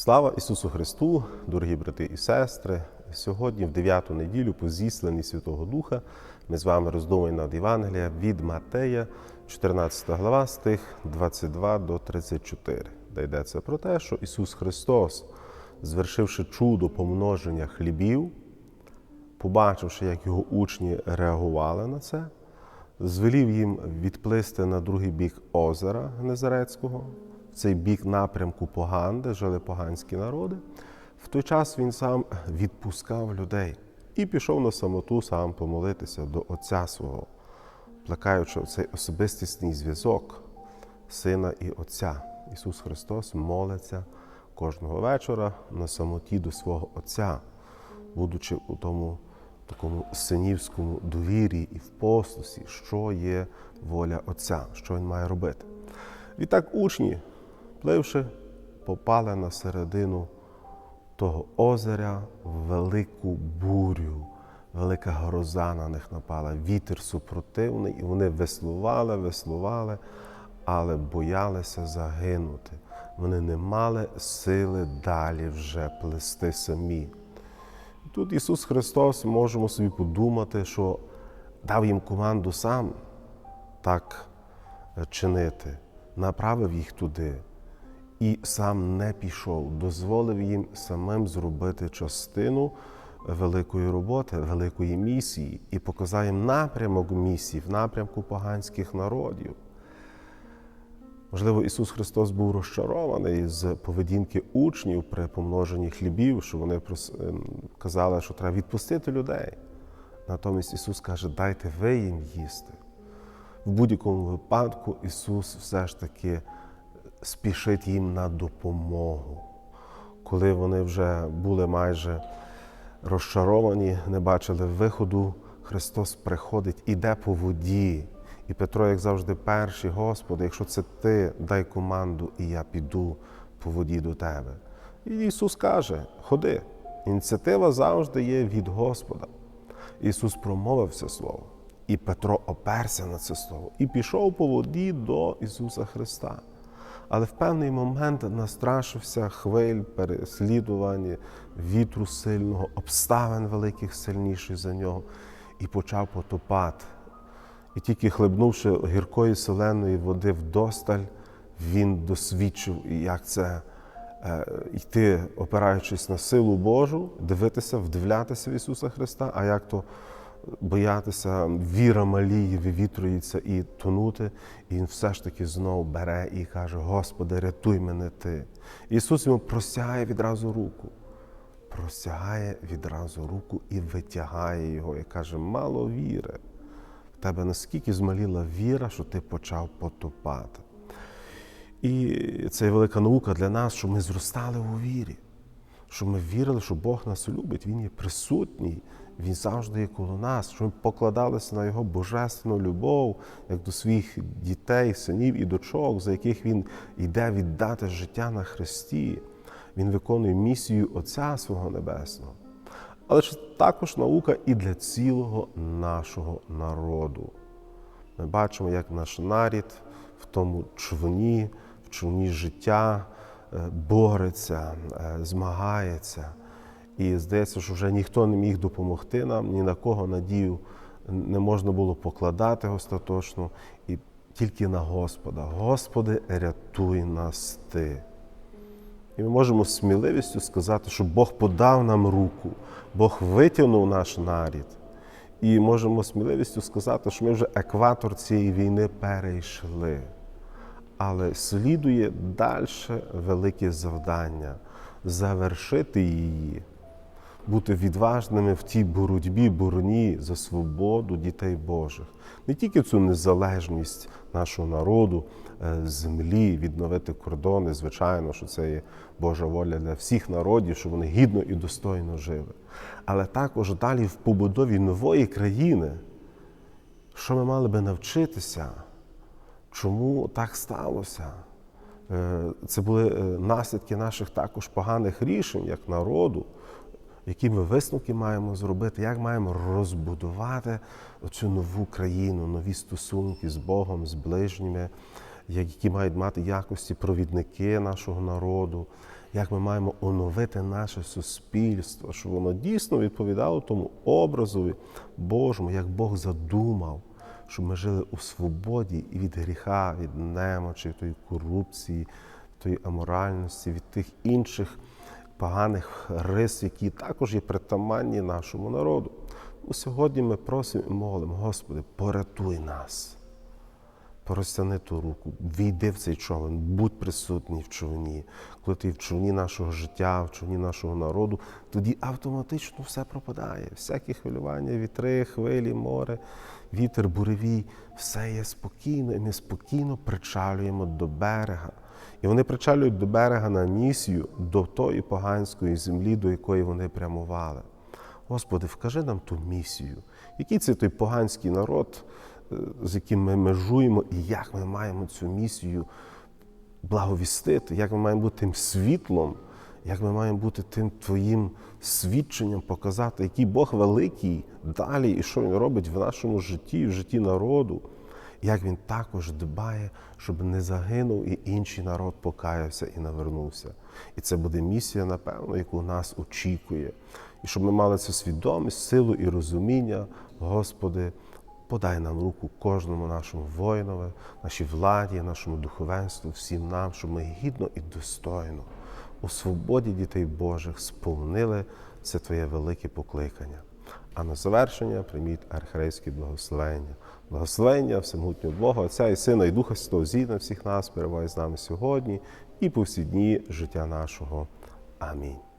Слава Ісусу Христу, дорогі брати і сестри! Сьогодні, в дев'яту неділю, по зісланні Святого Духа, ми з вами роздумуємо над Євангелія від Матея, 14 глава, стих 22 до 34, де йдеться про те, що Ісус Христос, звершивши чудо помноження хлібів, побачивши, як його учні реагували на це, звелів їм відплисти на другий бік озера Гнезарецького, в цей бік напрямку Поган, де жили поганські народи. В той час він сам відпускав людей і пішов на самоту сам помолитися до Отця свого, плекаючи цей особистісний зв'язок Сина і Отця. Ісус Христос молиться кожного вечора на самоті до свого Отця, будучи у тому такому синівському довір'ї і в послусі, що є воля Отця, що Він має робити. Відтак учні, пливши, попали на середину того озера в велику бурю. Велика гроза на них напала, вітер супротивний, і вони веслували, веслували, але боялися загинути. Вони не мали сили далі вже плести самі. Тут Ісус Христос можемо собі подумати, що дав їм команду сам так чинити, направив їх туди і сам не пішов, дозволив їм самим зробити частину великої роботи, великої місії і показав їм напрямок місії в напрямку поганських народів. Можливо, Ісус Христос був розчарований з поведінки учнів при помноженні хлібів, що вони казали, що треба відпустити людей. Натомість Ісус каже, дайте ви їм їсти. В будь-якому випадку Ісус все ж таки спішить їм на допомогу. Коли вони вже були майже розчаровані, не бачили виходу, Христос приходить, іде по воді. І Петро, як завжди, перший, Господи, якщо це Ти, дай команду, і я піду по воді до Тебе. І Ісус каже: Ходи. Ініціатива завжди є від Господа. Ісус промовив це Слово, і Петро оперся на це Слово і пішов по воді до Ісуса Христа. Але в певний момент настрашився хвиль, переслідування, вітру сильного, обставин великих сильніших за нього, і почав потопати. І тільки хлебнувши гіркої соленої води вдосталь, він досвідчив, як це е, йти, опираючись на силу Божу, дивитися, вдивлятися в Ісуса Христа, а як то боятися, віра маліє, вивітрується і тонути. І він все ж таки знову бере і каже: Господи, рятуй мене Ти. Ісус йому простягає відразу руку. Простягає відразу руку і витягає його, і каже, мало віри. В тебе наскільки змаліла віра, що ти почав потопати. І це велика наука для нас, що ми зростали у вірі, що ми вірили, що Бог нас любить, Він є присутній, Він завжди є коло нас, що ми покладалися на Його божественну любов, як до своїх дітей, синів і дочок, за яких Він йде віддати життя на Христі. Він виконує місію Отця свого Небесного. Але ж також наука і для цілого нашого народу. Ми бачимо, як наш нарід в тому човні, в човні життя бореться, змагається. І здається, що вже ніхто не міг допомогти нам, ні на кого надію не можна було покладати остаточно, і тільки на Господа. Господи, рятуй нас Ти. І ми можемо сміливістю сказати, що Бог подав нам руку, Бог витягнув наш нарід. І можемо сміливістю сказати, що ми вже екватор цієї війни перейшли. Але слідує далі велике завдання завершити її, бути відважними в тій боротьбі, борні за свободу дітей Божих. Не тільки цю незалежність нашого народу, землі, відновити кордони, звичайно, що це є Божа воля для всіх народів, щоб вони гідно і достойно жили. Але також далі в побудові нової країни, що ми мали би навчитися, чому так сталося? Це були наслідки наших також поганих рішень як народу, які ми висновки маємо зробити, як маємо розбудувати цю нову країну, нові стосунки з Богом, з ближніми, які мають мати якості провідники нашого народу, як ми маємо оновити наше суспільство, щоб воно дійсно відповідало тому образу Божому, як Бог задумав, щоб ми жили у свободі і від гріха, від немочі, тої корупції, тої аморальності, від тих інших поганих рис, які також є притаманні нашому народу. Ну, Сьогодні ми просимо і молимо, Господи, порятуй нас. Простяни ту руку, війди в цей човен, будь присутній в човні. Коли ти в човні нашого життя, в човні нашого народу, тоді автоматично все пропадає. Всякі хвилювання, вітри, хвилі, море, вітер, буревій, все є спокійно, і ми спокійно причалюємо до берега. І вони причалюють до берега на місію до тої поганської землі, до якої вони прямували. Господи, вкажи нам ту місію. Який це той поганський народ, е, з яким ми межуємо, і як ми маємо цю місію благовістити, як ми маємо бути тим світлом, як ми маємо бути тим Твоїм свідченням, показати, який Бог великий далі, і що Він робить в нашому житті, в житті народу. Як він також дбає, щоб не загинув і інший народ покаявся і навернувся. І це буде місія, напевно, яку нас очікує. І щоб ми мали цю свідомість, силу і розуміння, Господи, подай нам руку кожному нашому воїнові, нашій владі, нашому духовенству, всім нам, щоб ми гідно і достойно у свободі дітей Божих сповнили це Твоє велике покликання. А на завершення прийміть архірейське благословення. Благословення всемогутнього Бога, Отця і Сина, і Духа Святого зійде всіх нас, перебуває з нами сьогодні і по всі дні життя нашого. Амінь.